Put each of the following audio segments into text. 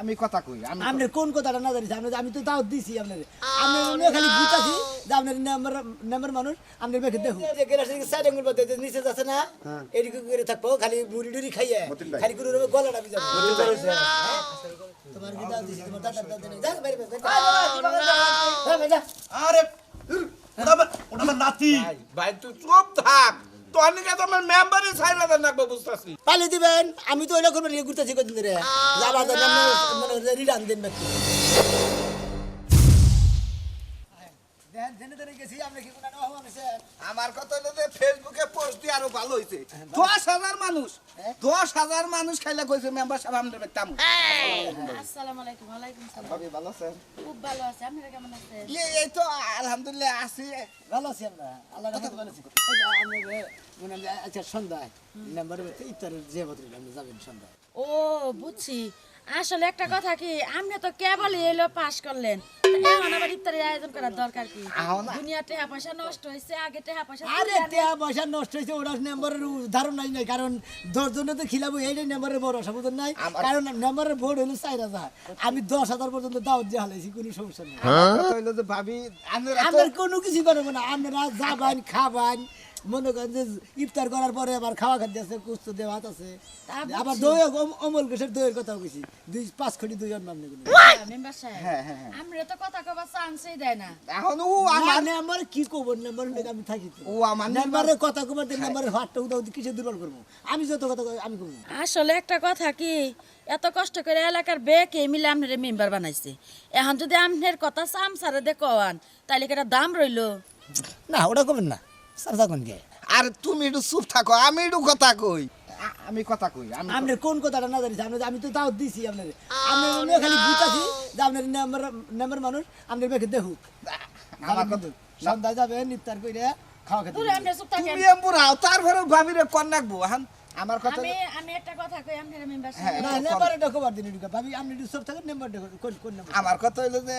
আমি কথা কই আমি আপনার কোন কথাটা না জানিস আপনার আমি তো তাও দিছি আপনার। এমনি খালি বুঝাছি যে আপনার নাম্বার নাম্বার মানুষ আপনার বেঁকে দেখুন যে গেলাসে সাইড আঙ্গুল বলতে যে নিচে যাচ্ছে না। এদিকে করে থাকব খালি মুড়ি টুড়ি খাইয়ে। খালি করে গলাটা বিজাবো তোমার কি দাও দিছি? তোমার দাদা দাদা যা বাইরে বাইরে আরে ওটা আমার নাতি। ভাই তুই চুপ থাক। তোর নিকে তো আমার মেম্বারই ছাইলা দেন রাখব বুঝতেছি। পালি দিবেন আমি তো ওইরকম ঘুরতেছি কদিন ধরে। যাবার জন্য মানে রিটার্ন দিন ব্যক্তি আমরা কোনো আমার কথা হলো যে ফেসবুকে পোস্ট দিয়ে আরও ভালো হয়েছে দশ হাজার মানুষ দশ হাজার মানুষ খাইলে কইছে মেম্বার সাহেব আমাদের পেতাম আসসালামু আলাইকুম ওয়ালাইকুম সালাম। ভাবি ভালো আছেন? খুব ভালো আছে আপনারা কেমন আছেন? এই তো আলহামদুলিল্লাহ আছি। ভালো আছি আমরা আল্লাহ ভালো আছি। ওই যে আমরা হয় যে আচ্ছা সন্ধ্যায় নাম্বারে ইফতারের যে বদলে আপনি যাবেন সন্ধ্যায়। ও বুঝছি। আসলে একটা কথা কি আপনি তো কেবল এলো পাস করলেন। এখন আবার ইফতারের আয়োজন করার দরকার কি? দুনিয়া টাকা পয়সা নষ্ট হয়েছে আগে টাকা পয়সা আরে। টাকা পয়সা নষ্ট হয়েছে ওরা নাম্বারের ধারণ নাই নাই কারণ দশ জনে তো খিলাবো এইটাই নাম্বারের বড় অসাবধান নাই। কারণ নাম্বারের ভোট হলো চার হাজার। আমি দশ হাজার পর্যন্ত দাওয়াত দিয়ে হালাইছি কোনো সমস্যা নেই। আমার কথা হইল যে ভাবি আপনারা আপনার কোনো কিছু করব না আপনারা যাবান খাবান মনে করেন যে ইফতার করার পরে আবার খাওয়া খাদ্য আছে কুস্ত দেওয়া ভাত আছে। আবার। দই অমল ঘোষের দইয়ের কথাও কইছি। দুই পাঁচ কোটি দুই জন নামনে গুলো হ্যাঁ, হ্যাঁ, হ্যাঁ। আমরা তো কথা কবার চান্সই দেয় না। এখন ও আমার আমার কি কব? নাম্বার আমি থাকি ও আমার নাম্বারের কথা কবার দিন নাম্বারের হাতটা উদাও কিসে দুর্বল করব? আমি যত কথা কই আমি করব আসলে একটা কথা কি এত কষ্ট করে এলাকার বেকে মিলে আপনার মেম্বার বানাইছে। এখন যদি আপনার কথা সামসারে দেখোয়ান তাহলে কি একটা দাম রইল? না ওটা করবেন না। সারদা কোন কে আর তুমি একটু চুপ থাকো আমি একটু কথা কই। আমি কথা কই আমি কোন কথাটা না জানিস আপনার আমি তো তাও দিছি আপনার। এমনি খালি বুঝাছি যে আপনার নাম্বার নাম্বার মানুষ আপনার বেঁকে দেখুক। আমার কথা সন্ধ্যা যাবে নিত্তার কইরা খাওয়া খেতে আপনি তুমি বুড়াও তারপরে ভাবিরে কন্যাক এখন আমার কথা আমি আমি একটা কথা কই আপনার মেম্বার হ্যাঁ, না নাম্বার এটা খবর দিন এদিকে ভাবি আপনি একটু সব থাকেন নাম্বার কোন কোন নাম্বার আমার কথা হইল যে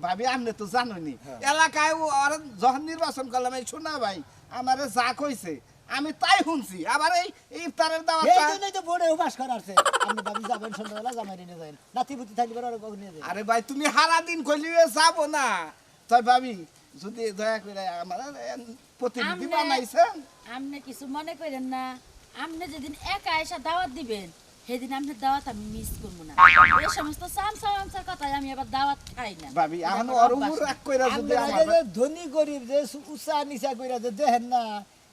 ভাবি আপনি তো জানোনি এলাকায় ও ওরা যখন নির্বাচন করলাম এই শোনা ভাই আমারে যা কইছে আমি তাই শুনছি। আবার এই ইফতারের এই জন্যই তো বোর্ডে উপাস করা আছে আপনি ভাবি যাবেন সন্ধ্যাবেলা জামাই নিয়ে যাবেন। পরে কখন নিয়ে যাবেন। আরে ভাই তুমি হারা দিন কইলি যাব না। তাই ভাবি যদি দয়া করে আমার প্রতিনিধি আমনে- বানাইছেন। আপনি কিছু মনে করেন না। আপনি যেদিন একা এসে দাওয়াত দিবেন সেদিন আপনার দাওয়াত আমি মিস করব না। এই সমস্ত চামচা মামসার কথায় আমি আবার দাওয়াত খাই না। ভাবি এখন অরুমুর রাগ কইরা যদি আমাদের ধনী গরিব যে উচা নিশা কইরা যে দেখেন না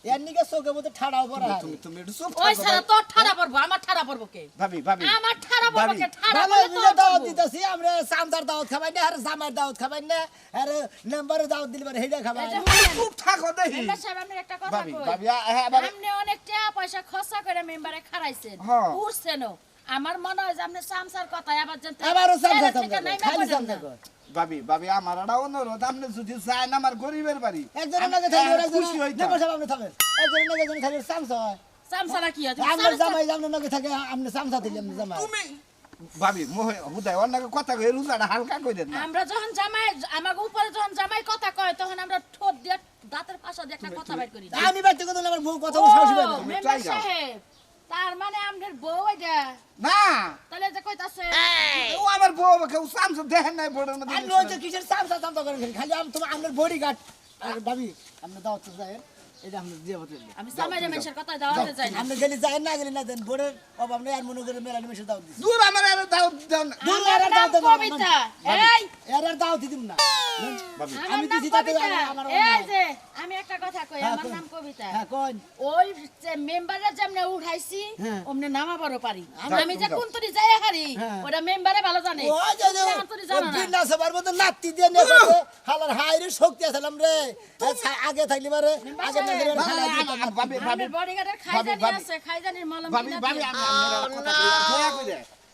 এর নিকে চোখের মধ্যে ঠাড়াও পড়া তুমি তুমি একটু চুপ ওই সারা ভাই। ঠাড়া পড়ব আমার ঠাড়া পড়ব কে? ভাবি ভাবি আমার ঠাড়া পড়ব কে? ঠাড়া ভালো পড়লে দাওয়াত দিতেছি আমরা সামদার দাওয়াত খাবাই না আর জামার দাওয়াত খাবাই না আর নাম্বারে দাওয়াত দিলে পরে হেডা খাবাই। এই যে শুনেন, চুপ থাকো দেখি। মেম্বার সাহেব আপনার একটা কথা কই? ভাবি হ্যাঁ, আপনি অনেক টাকা পয়সা খরচা করে মেম্বারে হ্যাঁ। আমার মনে হয় যে আপনি সামসার কথায় আবার জানতে খালি ভাবি ভাবি আমার একটা অনুরোধ আপনি যদি চান আমার গরিবের বাড়ি একজনের নাকি ওরা খুশি হইতাম। নেবার সাহেব আপনি থাকবেন একজনের নাকি একজন খালি সামসা হয়। সামসারা কি আছে? আপনার জামাই আপনার নাকি থাকে আপনি সামসা দিলে আপনি জামাই। তুমি ভাবি মোহে হুদায় অন্যকে কথা কই রুজাটা হালকা কই দেন আমরা যখন জামাই আমাকে উপরে যখন জামাই কথা কয় তখন আমরা ঠোঁট দিয়ে দাঁতের পাশা দিয়ে একটা কথা বাইর করি। আমি বাড়িতে কথা আমার বউ কথা ও, বলে সাহসী না। তার মানে আমাদের বউ এটা না তাহলে যে কইতাছে। ও আমার বউ সামসু দেখেন নাই বড় না আর ওই যে কিসের সামসা সামসা করেন খালি। আমি তোমার আমার বডি গার্ড আর ভাবি আপনি দাওয়াত তো যায় এটা আপনি দিয়ে আমি জামাই জামাইশের কথা দাওয়াতে যাই না। আপনি গেলে যায় না গেলে না দেন বোর্ডের অভাব নেই আর মনে করে মেলা নিমেষে দাওয়াত দিচ্ছি দূর আমার আর দাও দাও দূর আর দাওয়াত দেবো কবিতা। এই! এর আর দাওয়াত দিতাম না। আমি দিছি তাতে আমার- আমার এই যে আমি একটা কথা কই হ্যাঁ, আমার নাম কবিতা। হ্যাঁ কোন ওই যে মেম্বারে যেমনে উঠাইছি হ্যাঁ। অমনে নামাবারও পারি। আমি যে। কোন তুরি যাই হারি হ্যাঁ। ওটা মেম্বারে ভালো জানে। ও যে যে তুমি আমার তুরি জানো না। বিনা সবার মধ্যে নাতি দিয়ে নিয়ে গেছে হালার হাইরে শক্তি আছিলাম রে। আগে থাকলে পারে আগে না না, না, ভাবি ভাবি ভাবি, ভাবি। ভাবি ভাবি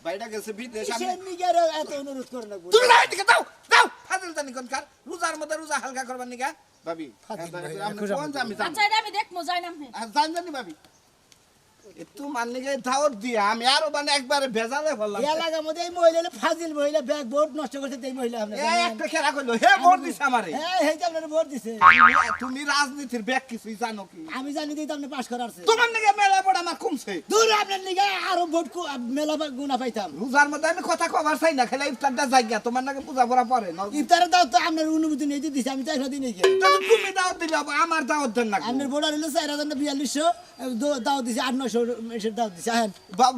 বাইটা গেছে বিদেশ আমি এত অনুরোধ করে না তুমি লাই দিকে দাও দাও ফাজিল জানি কোন রোজার মধ্যে রোজা হালকা করবার নিকা ভাবি আমি আচ্ছা আমি দেখব যাই না। জান জানি নিকে দাওয়াত দিয়ে আমি আরও মানে একবারে ভেজালে বললাম এই এলাকার মধ্যে এই মহিলা ফাজিল মহিলা ব্যাগ ভোট নষ্ট করছে এই মহিলা আপনার এই একটা খেলা করল হে ভোট দিছে আমারে। হ্যাঁ এই যে আপনার ভোট দিছে। তুমি- রাজনীতির ব্যাগ কিছুই জানো কি? আমি জানি দিই আপনি পাস করার তোমার নিকে মেলা পড়া আমার কমছে দূর আপনার লিগে আরও ভোট কো- মেলা গুণা পাইতাম। রোজার মধ্যে আমি কথা কবার চাই না খেলে ইফতারটা জায়গা তোমার নাকি পূজা পড়া পরে না? ইফতারের দাও তো আপনার অনুমতি নিয়ে দিছে আমি তো একটা দিন তুমি দাওয়াত দিলে আমার দাওয়াত দেন না আপনার ভোট আর হলো চার হাজার বিয়াল্লিশশো দাও দিছে আট নশো এসের দাও দিছে হ্যাঁ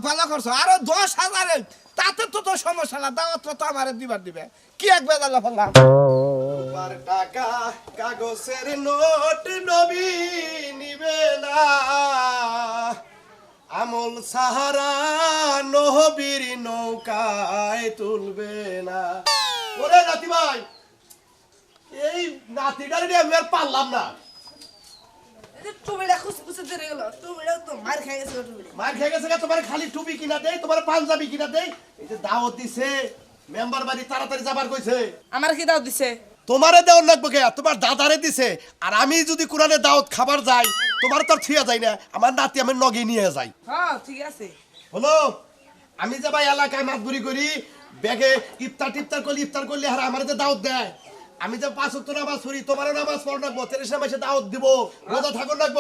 ভালো করছ। আরও দশ হাজারে তাতে তো তো সমস্যা না দাওয়াত তো আমার দিবার দিবে। কি এক বেদালে বললাম তোমার টাকা কাগজের নোট নবী নিবে না। আমল সাহারা নহবীর নৌকায় তুলবে না। ওরে নাতি ভাই এই নাতিটারে নিয়ে আমি আর পারলাম না। টুমিটা খুশি খুশি ধরে গেল টুমিটাও তো মার খাই গেছে টুমিটা মার খেয়ে গেছে তোমার খালি টুপি কিনা দেই তোমার পাঞ্জাবি কিনা দেই। এই যে দাওয়াত দিছে মেম্বার বাড়ি তাড়াতাড়ি যাবার কইছে। আমার কি দাও দিছে? তোমারে দেওয়ার লাগবে কে তোমার দাদারে দিছে। আর আমি যদি কোরআনে দাওয়াত খাবার যাই তোমার তো থুয়া যাই না আমার নাতি আমি নগে নিয়ে যাই। হ্যাঁ ঠিক আছে। হলো? আমি যে ভাই এলাকায় মাতবুরি করি ব্যাগে ইফতার টিফতার করলে ইফতার করলে আর আমার যে দাওয়াত দেয়। আমি যে পাঁচ উত্তর নামাজ পড়ি তোমারও নামাজ পড় রাখব তেরিশে মাসে দাওয়াত দিব রোজা ঠাকুর রাখব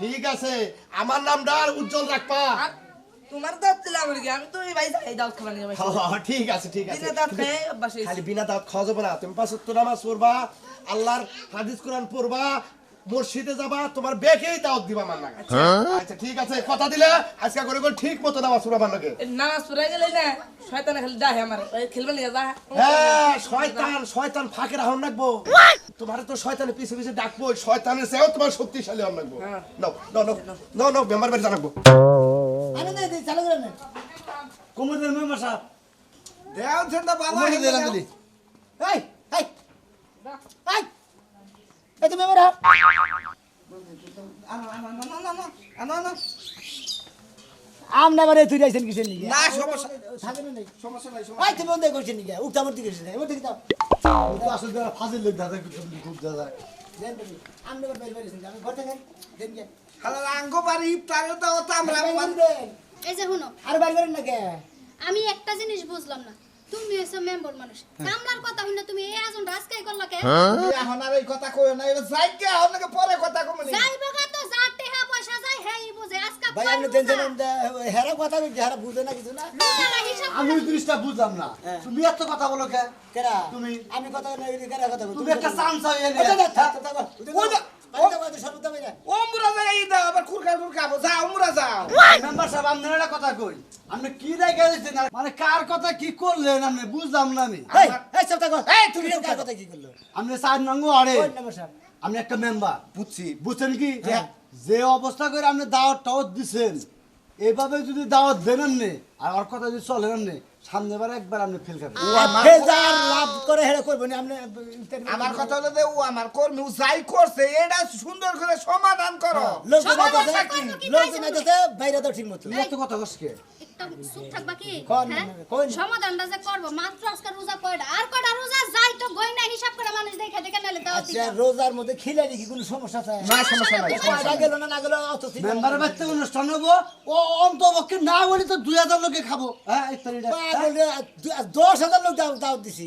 ঠিক আছে আমার নামটা আর উজ্জ্বল রাখবা। তোমার দাঁত দিলে আমি তো ভাই দাঁত খাবার নিয়ে হ, হ, হ, ঠিক আছে ঠিক আছে। দিনে দাঁত খেয়ে অভ্যাস হয়েছে। খালি বিনা দাওয়াত খাওয়া যাবে না। তুমি পাঁচ উত্তর নামাজ পড়বা আল্লাহর হাদিস কোরআন পড়বা মসজিদে যাবা তোমার বেকেই দাওয়াত দিবা আমার লাগে আচ্ছা। ঠিক আছে কথা দিলে আজকে করে করে ঠিক মতো নামাজ পড়বা আমার লাগে। নামাজ পড়ে গেলে না শয়তানে খালি ডাহে আমার। ওই খেলবে নিয়ে যা। হ্যাঁ শয়তান শয়তান ফাঁকে রাখুন রাখব। তোমার তো শয়তানের পিছে পিছে ডাকবো শয়তানের চেয়েও তোমার শক্তিশালী হন রাখব হ্যাঁ। নাও নাও নাও নাও নাও মেম্বার বাড়ি জানাব। আনন্দ দিই চালু করে নেন কুমুদের মেম্বার সাহেব। দেও দিলাম দিলি এই এই। এই এই তুমি আমার আমনা বারে তুই আইছেন কিসের নিগে? না, সমস্যা- থাকেন না সমস্যা নাই ওই তুমি বন্ধ করছেন নিগে উঠা মরতে গেছিস না এমন থেকে দাও। আসলে যারা ফাজিল লোক দাদা খুব দাদা দেন তুমি আমনা বারে বাইরে বাইরে আমি ঘর থেকে দেন গে। খালা আঙ্গ বাড়ি ইফতারের দাওয়াত আমরা এই যে শুনো। আর বাইরে না কে? আমি একটা জিনিস বুঝলাম না। তুমি হচ্ছে মেম্বার মানুষ। কামলার কথা শুনে তুমি এই আজন রাজকাই করলা কে? এখন আর এই কথা কই না এটা যাইগে আপনাকে পরে কথা কমনি যাইবো গা তো যার টাকা পয়সা যায় হেই বুঝে আজকে ভাই আপনি টেনশন হেরা কথা কইতে হেরা বুঝে না কিছু না। আমি ওই বুঝলাম না। তুমি এত কথা বলো কে? কেরা? তুমি? আমি কথা না কেরা কথা তুমি একটা চান্স হয়ে মানে কার কথা কি করলেন আপনি? বুঝলাম না আমি? আপনি চার আরে। আপনি একটা মেম্বার। বুঝছি। বুঝছেন কি? হ্যাঁ। যে অবস্থা করে আপনি দাওয়াত টাওয়াত দিচ্ছেন এভাবে যদি দাওয়াত দেন আপনি আর ওর কথা যদি চলেন আপনি সামনেবার একবার আপনি ফেল খাবেন ফে যার লাভ করে হেরা করব আপনি আমার কথা হলো যে ও আমার কর্মী ও যাই করছে এটা সুন্দর করে সমাধান করো। লোকজন আইতাছে, বাইরে তো ঠিক মতো। এত কথা কসকে হ্যাঁ? সমাধানটা যে করব মাত্র আজকে রোজা কয়টা? আর কয়টা রোজা? যাই তো গয়না হিসাব করে মানুষ দেখে দেখে নালে দাও আচ্ছা, রোজার মধ্যে খিলে নাকি কোনো সমস্যা আছে? না সমস্যা নাই কয়টা গেল না না গেল অত চিন্তা মেম্বারের করো না। বাড়িতে অনুষ্ঠান হব ও অন্তপক্ষে না বলি তো দুই হাজার লোকে খাব। হ্যাঁ ইফতারিটা পাগল রে, দু- দশ হাজার লোক দাও দাও দিছি?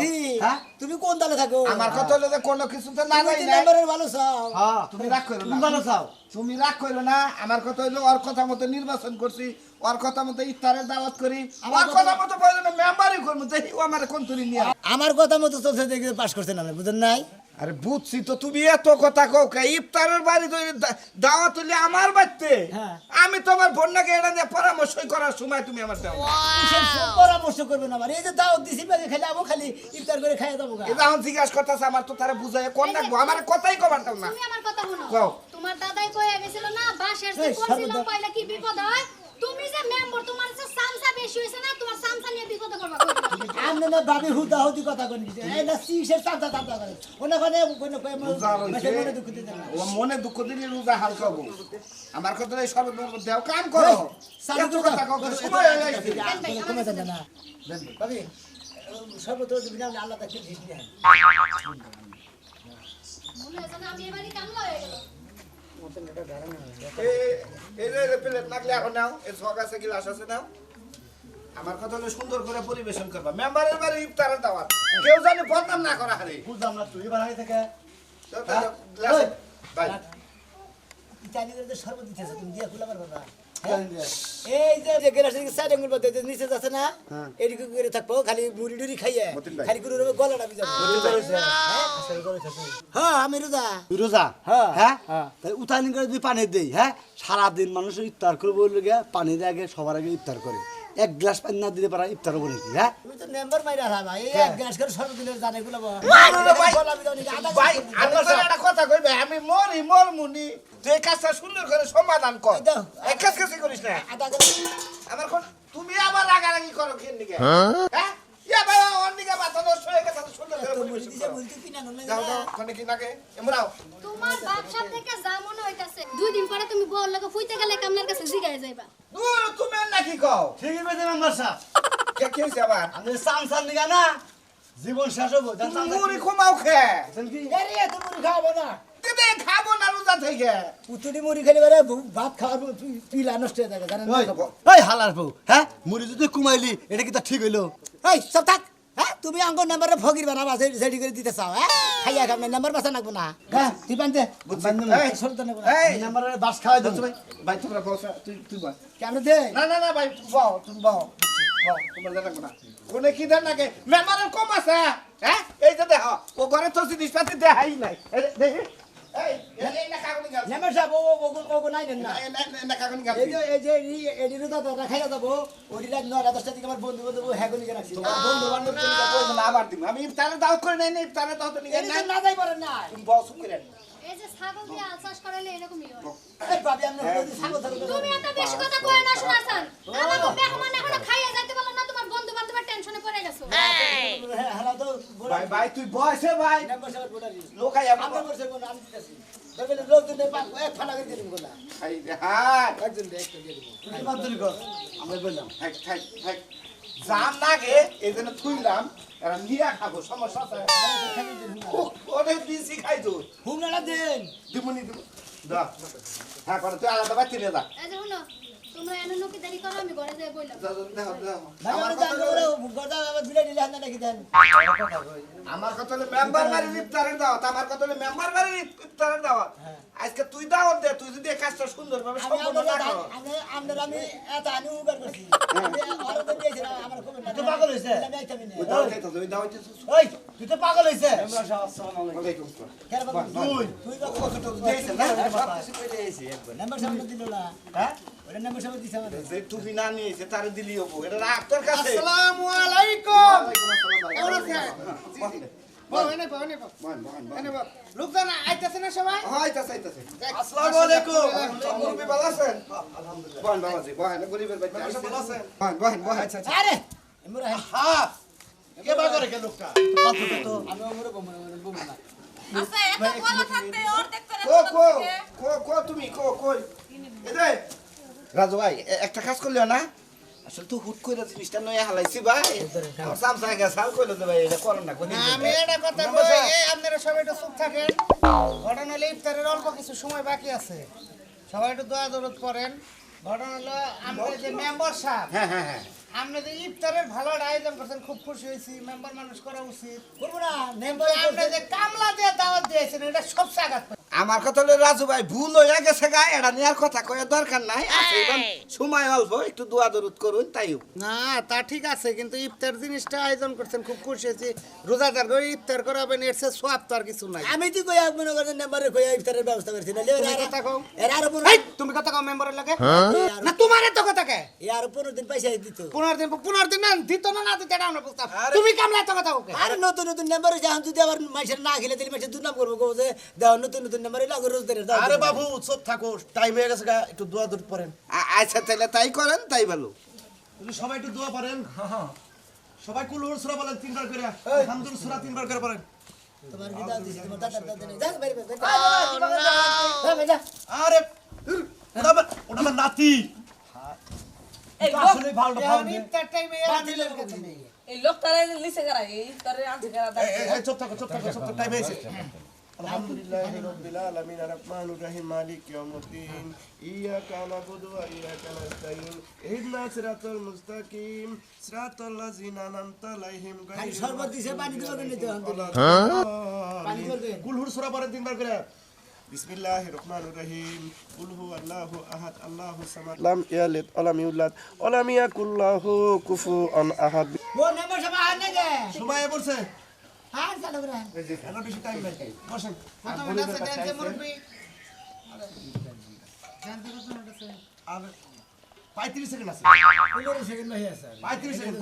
জি হ্যাঁ? তুমি কোন দলে থাকো? আমার কথা হলো যে কোনো কিছুতে না তুমি যাই তিন না নম্বরের ভালো চাও? হ্যাঁ তুমি রাগ করো না। ভালো চাও? তুমি রাগ করো না আমার কথা হইল ওর কথা মতো নির্বাচন করছি ওর কথা মতো ইফতারের দাওয়াত করি আমার কথা মতো প্রয়োজনে মেম্বারই করব। যে ও আমার কোন তুলি নিয়ে আমার কথা মতো চলছে দেখে পাস করছেন আপনি বুঝেন নাই? আরে বুঝছি তো তুমি এত কথা কও কে? ইফতারের বাড়ি দাওয়াত হইলে আমার বাড়িতে? হ্যাঁ। আমি তোমার বন্যাকে এটা নিয়ে পরামর্শ করার সময় তুমি আমার দাও পরামর্শ করবেন আমার এই যে দাওয়াত দিছি বাগে খালি আমও খালি ইফতার করে খাইয়ে দেবো। এটা এখন জিজ্ঞাসা করতেছে আমার তো তারা বুঝাই কোন রাখব আমার কথাই কবার দাও না। তুমি আমার কথা শুনো। কও। তোমার দাদাই কয়ে গেছিল না বাসের পয়লা কি বিপদ হয়? তুমি যে মেম্বার তোমার যে সামসা বেশি হয়েছে না তোমার সামসা নিয়ে বিপদে করবা আপনি না ভাবি হুদা হুদি কথা কোন কিছু এই না সিসের চাঁদা চাঁদা করে? ওনা কোনে কোনে। মেসে মনে দুঃখ দিতে না। ও মনে দুঃখ দিলে রোজা হালকা হব আমার কথা এই সর্বদা দেও কাম করো। এত কথা কও? সময় হয়ে গেছে। কমে যাবে না। ভাবি সর্বত্র দিবি না আল্লাহ তাকে দিস না মনে হয়েছে না আমি এবারই কামলা হয়ে গেল। আমার কথা হলো সুন্দর করে পরিবেশন করবা। মেম্বারের বাড়ি ইফতারের দাওয়াত। কেউ জানি বদনাম না করা হারে। বুঝলাম না তুই এবার আগে থেকে। ভাই ইতালি করে শরবত দিতেছে তুমি দিয়া খুলে পারবে? এই যে যে সাইড আঙ্গুল মধ্যে নিচে যাচ্ছে না হ্যাঁ। এদিকে করে থাকব খালি মুড়ি খাইয়ে। খালি হ্যাঁ আমি রোজা। রোজা? হ্যাঁ। তাই করে যদি পানি দেই হ্যাঁ? সারাদিন মানুষ ইফতার করব লেগে পানি দিয়ে আগে সবার আগে ইফতার করে। এক গ্লাস পানি না দিলে পারা ইফতার হব নাকি হ্যাঁ? তুমি তো মেম্বার মাইরা খাবা। এই এক গ্লাস করে দিলে জানে গুলো ভাই, গলা বিজাবো নাকি ভাই আমি তো একটা কথা কইবে আমি মরি মর মুনি তুই এই কাজটা সুন্দর করে সমাধান কর। এক কাজ কাছে করিস না। আমার কোন তুমি আবার রাগারাগি করো কেন দিকে? হ্যাঁ? ইয়া বাবা অন্য দিকে মাথা নষ্ট হয়ে গেছে সুন্দর করে দিছে করো। মুড়ি তো কিনা দাও দাও কোনে কি লাগে এমরাও তোমার থেকে যা মনে হইতাছে দুই দিন পরে তুমি বউর লাগে ফুইতে গেলে কামলার কাছে জিগায় যাইবা। দূর! তুমি নাকি কও? ঠিকই পেয়েছে মেম্বার সাহেব কে কি হইছে আবার? আমি চান নিগা না জীবন শেষ হব মুড়ি ঘুমাও খে। কি? আরে এত মুড়ি খাব না। দিদি খাব না রোজা থেকে। উতুড়ি মুড়ি খেলে বেড়ে ভাত খাওয়ার পিলা নষ্ট হয়ে থাকে জানেন? ওই হালার বউ হ্যাঁ? মুড়ি যদি কুমাইলি এটা কি তা ঠিক হইল? এই সব থাক। তুমি আঙ্গ নাম্বারে ফকির বানাবা সেই সেটি করে দিতে চাও হ্যাঁ? খাইয়া খাবে নাম্বার বাসা নাকবো না। হ্যাঁ তুই বানতে। এই, নাম্বারে বাস খাওয়াই ভাই। ভাই তোমরা বসো তুই তুই বস। কেমন দে। না না না ভাই বাও তুমি বাও বাও তোমার না। কোনে কি দেন নাকি? কম আছে হ্যাঁ? এই যে দেখো ও ঘরে তো জিনিসপাতি দেখাই নাই। এই দেখি। নেমার সাহেব ও ও ও ও নাই দেন না এই যে এই যে এই দিনও দাদা রাখাইয়া যাব দিন নয়টা দশটা দিকে আমার বন্ধু বন্ধু হ্যাঁ গলিকে রাখছি বন্ধু বান্ধব আবার দিম আমি ইফতারে দাওয়াত করে নাই না ইফতারে দাওয়াত নিয়ে এই না যাই পারেন না তুমি বস করে এই যে ছাগল দিয়ে আলচাষ করাইলে এরকমই হয় এই ভাবি আমরা ছাগল ছাগল তুমি এত বেশি কথা কয় না শোনাছেন আমাকে মেহমান এখনও খাইয়ে যাইতে পারল না তোমার বন্ধু বান্ধবের টেনশনে পড়ে গেছো হ্যালো তো ভাই ভাই তুই বসে ভাই। বোনারি লোকাই বসে কোন আমি দিতেছি এক করে হ্যাঁ একজন দিয়ে দিব তুই বাদ কর আমরা বললাম থাক থাক থাক। জাম নাগে এই জন্য থুইলাম। এরা নিয়ে খাব সমস্যা আছে। ও, অনেক বেশি খাইতো হুমনাটা দেন। দিমুনি দিব দা হ্যাঁ করে তুই আলাদা বাচ্চা নিয়ে যা। এই শুনো। তোমরা এনে দেরি করো আমি ঘরে যাই বললাম আমার কথা হলো- দিলে নাকি দেন আমার কথা হলো মেম্বার বাড়ির ইফতারের দাওয়াত আমার কথা হলো মেম্বার বাড়ির ইফতারের দাওয়াত আজকে তুই দাওয়াত দে তুই যদি কাজটা সুন্দরভাবে আমি না করো আমি আমি এত আনি উগার করছি আমি আরও তো আমার খবর পাগল হইছে? ওই। তুই তো পাগল হইছে। তুই তুই তো না? নাম্বার সামনে দিল না। হ্যাঁ? টুপি না নিয়েছে তারে দিলি হব। এটা রাখ তোর কাছে? আসসালামু আলাইকুম। কেমন আছেন? হ্যাঁ, বহেন, বহেন। আরে! হ্যাঁ কে বা করে কে লোকটা? আমি না। আচ্ছা বলা থাকতে কো, কো, কো, কো তুমি, কো, কই? এই রাজু ভাই একটা কাজ করলেও না? আসলে তো হুট করে জিনিসটা নয় হালাইছি ভাই। আমার সামসাং গেছে হাল কইলো যে ভাই এটা না আমি এটা কথা কই। এই আপনারা সবাই একটু চুপ থাকেন। ঘটনা হলো ইফতারের অল্প কিছু সময় বাকি আছে। সবাই একটু দোয়া দরদ করেন। ঘটনা হলো আমরা যে মেম্বার সাহেব হ্যাঁ হ্যাঁ হ্যাঁ আপনি যে ইফতারের ভালো আয়োজন করছেন খুব খুশি হয়েছি মেম্বার মানুষ করা উচিত করব না কিন্তু নাম্বার যে কামলা দিয়ে দাওয়াত দিয়েছেন এটা সব আঘাত। আমার কথা হলো রাজু ভাই ভুল হয়ে গেছে গা এটা নেওয়ার কথা কয়ে দরকার নাই। এবার সময় অল্প একটু দোয়া দরুদ করুন তাইও না তা ঠিক আছে কিন্তু ইফতার জিনিসটা আয়োজন করছেন খুব খুশি হয়েছি। রোজাদার করে ইফতার করাবেন এর চেয়ে সোয়াব তো আর কিছু নাই। আমি তুই কই এক মনে করেন নাম্বারে কই ইফতারের ব্যবস্থা করছি? না তুমি কথা কও। এর আর এই, তুমি কথা কও মেম্বারের লাগে। না তোমার এত কথা কে? আর পনেরো দিন পয়সা দিত। পনেরো দিন পনেরো দিন না দিত না না দিতে এটা আমরা বুঝতাম। তুমি কামলা এত কথা ওকে আর নতুন নতুন নাম্বার যখন যদি আবার মাইসের না খেলে দিলে মাইসের দুর্নাম করব কো যে দেওয়া নতুন নতুন নাম্বার লাগো রোজ দাও আরে বাবু চুপ থাকো টাইম হয়ে গেছে গা, একটু দোয়া দূর পড়েন। আচ্ছা তাহলে তাই করেন তাই ভালো তুমি সবাই একটু দোয়া পড়েন। সবাই কুলুর সুরা বলেন তিনবার করে। হামদুল সুরা তিনবার করে পড়েন। তোমার কি দাও দিছি? তোমার দাদা দাদা নেই যা বাইরে বাইরে যা আরে ওটা ওটা নাতি। এই আসলে ভালো ভালো ইফতার টাইমে এই লোকটারে লিসে করা এই তোরে আনছে করা এই, এই, চুপ থাকো চুপ থাকো চুপ থাকো টাইম হয়েছে আলহামদুলিল্লাহি রাব্বিল আলামিন আররহমানির রহিম মালিক ইয়াউমিদ্দিন। ইয়াকা নাবুদু ওয়া ইয়াকা নাস্তাইন ইহদিনাস সিরাতাল মুস্তাকিম। সিরাতাল লাযিনা আনআমতা আলাইহিম শরবত দিছে পানি দিব কেন তো পানি দিবে কুলহুর সূরা পড়েন তিনবার করে। বিসমিল্লাহির রহমানির রহিম। কুল হু আল্লাহু আহাদ আল্লাহু সামাদ। লাম ইয়ালিদ ওয়া লাম ইউলাদ। ওয়া লাম ইয়াকুল লাহু কুফুয়ান আহাদ। ও নেমে সব আয় না গে সময় বলছে হ্যাঁ চালু করে এত বেশি টাইম নাই। বসেন। আর পঁয়ত্রিশ সেকেন্ড আছে। পনেরো সেকেন্ড আছে। পঁয়ত্রিশ সেকেন্ড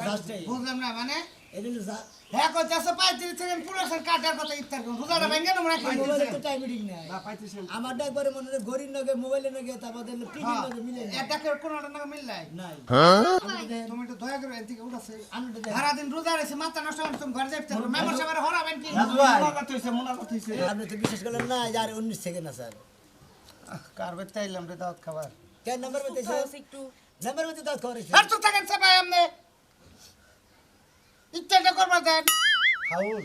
বুঝলাম না মানে হ্যাঁ কইতাছে পঁয়ত্রিশ সেকেন্ড পুরো সেকেন্ড কাটার কথা ইফতার করুন রোজাটা ভেঙে নাকি মোবাইলে? তো টাইম রিডিং নাই না পঁয়ত্রিশ সেকেন্ড। আমার একবারে মনে হয় ঘড়ির নগে মোবাইলের নগে তারপর দেখলে টিভির নগে মিলে না। এটা কেউ কোনোটা না মিল নাই। নাই। তুমি একটু দয়া করে এদিকে উঠাছে আনুটা দেখ। সারা দিন রোজা রয়েছে মাথা নষ্ট করে তুমি ঘর যাইতে পারো। মেম্বার সাহেবের হরাবেন কি মুনাফাত হইছে মুনাফাত হইছে আপনি তো বিশ্বাস করলেন না আর উনিশ সেকেন্ড আছে আর। কার বেতে রে দাওয়াত খাবার? কেন নাম্বার বলতে একটু? নাম্বার বলতে দাও খবর আর তো থাকেন সবাই আমনে ইফতারটা করবা দেন হাউল।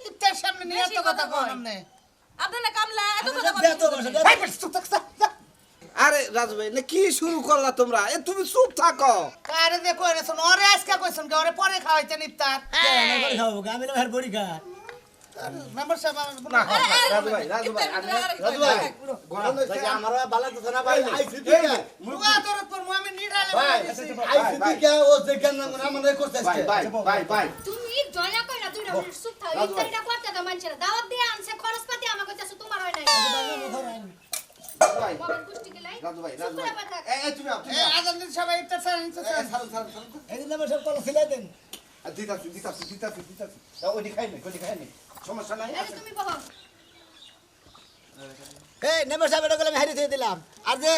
ইফতার সামনে নিয়ে এত কথা কয়। আমনে আপনারা না কামলা এত কথা কয়। আরে রাজু ভাই না কি শুরু করলা তোমরা? এ তুমি চুপ থাকো। আরে দেখো রে কইরেছেন ওরে আজকে কইছন কে ওরে পরে খাওয়াইতেন ইফতার। কেন করে খাব গা? আমি না ভাই বড়ি খা তুমি দয়া কইরা মিনিট চুপ থাও। ইফতারিটা করতে দাও মানুষের। দাওয়াত দিয়ে আনছে খরচপাতি আমাকে কইতাছে তোমার হয় নাই। গেলাই রাজু ভাই, রাজু চুপ করে থাক। এ আজান দিন সবাই ইফতার সারা নিতে এই নাম্বার সব কল ফেলে দেন। সমস্যা নাই তুমি বহ এই নাম্বার সাহেব এটা আমি হারিয়ে দিয়ে দিলাম। আর যে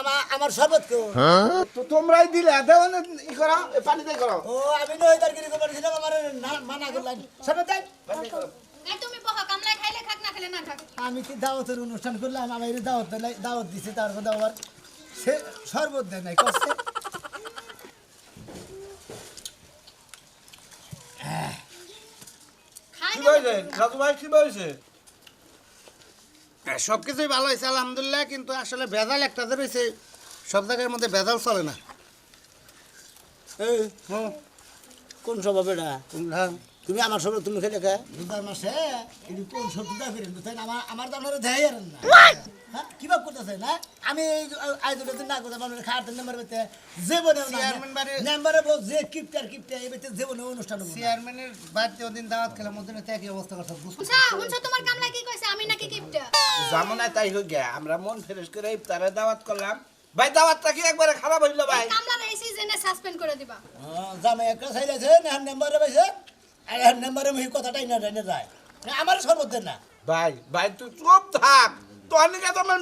আমার আমার শরবত কো তো তোমরাই দিলে দেও না ই করো পানি দিয়ে করো। ও আমি করেছিলাম আমার মানা করলেন। শরবত দেন। তুমি বহ কামলা খাইলে খাক না খেলে না খাক। আমি কি দাওয়াতের অনুষ্ঠান করলাম? আমার দাওয়াত দাওয়াত দিছে তার কথা সে শরবত দেয় নাই কষ্ট খাই কি না হয়েছে রাজু ভাই কি হয়েছে সব কিছুই ভালো হয়েছে আলহামদুলিল্লাহ কিন্তু আসলে ভেজাল একটা যে রয়েছে সব জায়গার মধ্যে ভেজাল চলে না। এই কোন স্বভাব এটা তুমি আমার সব তুমি খেলে খা রোজার মাসে এটি কোন সবজিটা করেন তাই আমার আমার তো আপনারা দেয় আর না। হ্যাঁ কি ভাব করতেছে না আমি এই আয়োজনটা দিন না করতে মানুষ খাওয়ার নাম্বার পেতে জীবনে চেয়ারম্যান বাড়ি- নাম্বারে বল যে কিপটার কিপটা এই বেতে জীবনে অনুষ্ঠান হব না। চেয়ারম্যানের বাড়িতে ওদিন দাওয়াত খেলাম ওদিন তো একই অবস্থা করছে বুঝতে উনসা উনসা তোমার কামলা কি কইছে? আমি নাকি কিপটা। জামনা তাই হয়ে গিয়া আমরা মন ফ্রেশ করে ইফতারে দাওয়াত করলাম। ভাই দাওয়াতটা কি একবারে খারাপ হইল ভাই? কামলা এই সিজনে সাসপেন্ড করে দিবা। হ্যাঁ, জামাই একটা চাইলেছে না আর নাম্বারে মুহি কথাটাই না যায় আমার ভাই ভাই তুই চুপ থাক।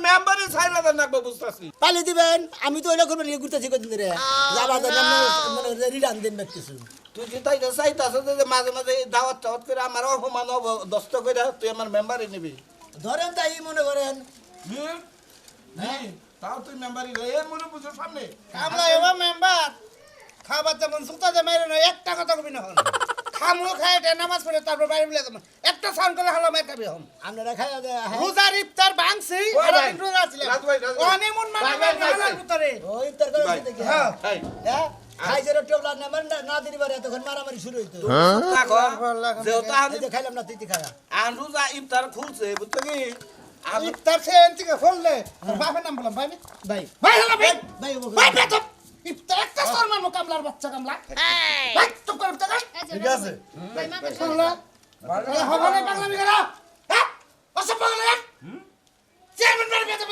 মেম্বারে দেন বুঝতাছি। দিবেন। আমি তো ওইরকম নিয়ে ঘুরতেছি কদিন ধরে। যাবা তো মানে রিটার্ন দিন কিছু তুই যে তাই চাইতাছ যে মাঝে মাঝে এই দাওয়াত টাওয়াত করে আমার অপমান দস্ত করে তুই আমার মেম্বারে নিবি। ধরেন তাই মনে করেন। হ্যাঁ? তাও তুই মেম্বারই মনে বুঝো সামনে। কামলা এবার মেম্বার। খাবার যেমন সুতা যে মেরে না একটা কথা কবি না হন খামলো খায় এটা নামাজ পড়ে তারপর বাইরে বলে দেবেন একটা সাউন্ড করলে হলো মেয়ে খাবি হম আপনারা খাই রোজার ইফতার ভাঙছি রোজা রাজু রাজু। অনেমন মানে হালার। ভিতরে ওই তার করে দেখি হ্যাঁ হ্যাঁ টোবলা না না দিতে পারে এতক্ষণ মারামারি শুরু হইতো যেহেতু আমি খাইলাম না তুই খায়া আনরুজা ইফতার খুলছে বুঝছ কি ইফতার সে এনতিকে ফললে বাপের নাম বললাম ভাই ভাই ভাই ভাই ভাই ভাই বেতব ইফতার একটা সর মারবো কামলার বাচ্চা কামলা। ভাই চুপ করে ইফতার কর। ঠিক আছে। মা কইছে শুনলো হবে না বাংলা মিগরা হ্যাঁ অসব বাংলা চেয়ারম্যান বাড়ি বেতব